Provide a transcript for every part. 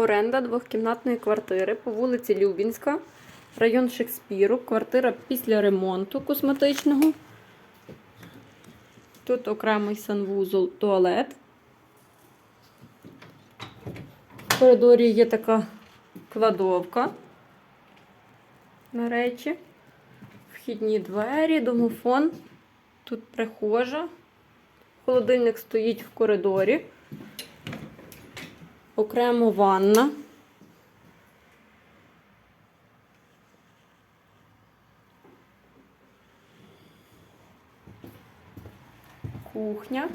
Оренда двохкімнатної квартири по вулиці Любінська, район Шекспіру. Квартира після ремонту косметичного. Тут окремий санвузол, туалет. В коридорі є така кладовка на речі. Вхідні двері, домофон. Тут прихожа. Холодильник стоїть в коридорі. Окремо ванна. Кухня.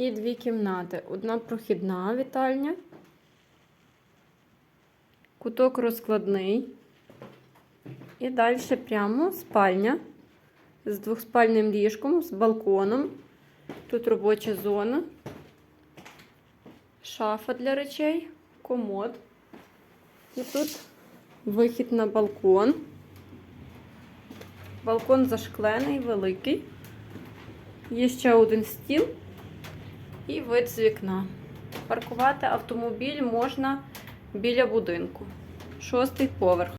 І дві кімнати. Одна прохідна вітальня. Куток розкладний. І далі прямо спальня з двохспальним ліжком, з балконом. Тут робоча зона, шафа для речей, комод. І тут вихід на балкон. Балкон зашклений, великий. Є ще один стіл і вид з вікна. Паркувати автомобіль можна біля будинку. Шостий поверх.